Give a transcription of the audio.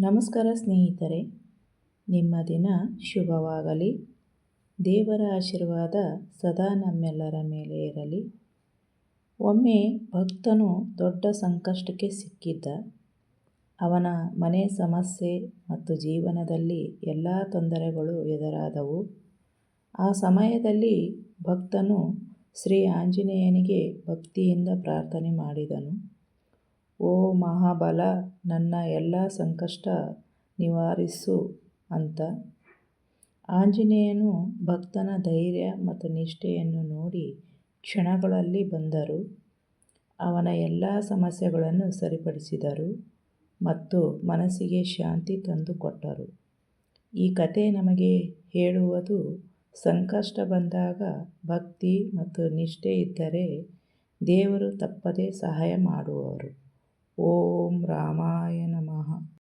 ನಮಸ್ಕಾರ ಸ್ನೇಹಿತರೆ, ನಿಮ್ಮ ದಿನ ಶುಭವಾಗಲಿ. ದೇವರ ಆಶೀರ್ವಾದ ಸದಾ ನಮ್ಮೆಲ್ಲರ ಮೇಲೆ ಇರಲಿ. ಒಮ್ಮೆ ಭಕ್ತನು ದೊಡ್ಡ ಸಂಕಷ್ಟಕ್ಕೆ ಸಿಕ್ಕಿದ್ದ. ಅವನ ಮನೆ ಸಮಸ್ಯೆ ಮತ್ತು ಜೀವನದಲ್ಲಿ ಎಲ್ಲ ತೊಂದರೆಗಳು ಎದುರಾದವು. ಆ ಸಮಯದಲ್ಲಿ ಭಕ್ತನು ಶ್ರೀ ಆಂಜನೇಯನಿಗೆ ಭಕ್ತಿಯಿಂದ ಪ್ರಾರ್ಥನೆ ಮಾಡಿದನು. ಓ ಮಹಾಬಲ, ನನ್ನ ಎಲ್ಲ ಸಂಕಷ್ಟ ನಿವಾರಿಸು ಅಂತ. ಆಂಜನೇಯನು ಭಕ್ತನ ಧೈರ್ಯ ಮತ್ತು ನಿಷ್ಠೆಯನ್ನು ನೋಡಿ ಕ್ಷಣಗಳಲ್ಲಿ ಬಂದರು. ಅವನ ಎಲ್ಲ ಸಮಸ್ಯೆಗಳನ್ನು ಸರಿಪಡಿಸಿದರು ಮತ್ತು ಮನಸ್ಸಿಗೆ ಶಾಂತಿ ತಂದುಕೊಟ್ಟರು ಈ ಕತೆ ನಮಗೆ ಹೇಳುವುದು, ಸಂಕಷ್ಟ ಬಂದಾಗ ಭಕ್ತಿ ಮತ್ತು ನಿಷ್ಠೆ ಇದ್ದರೆ ದೇವರು ತಪ್ಪದೇ ಸಹಾಯ ಮಾಡುವರು ओम रामाय नमः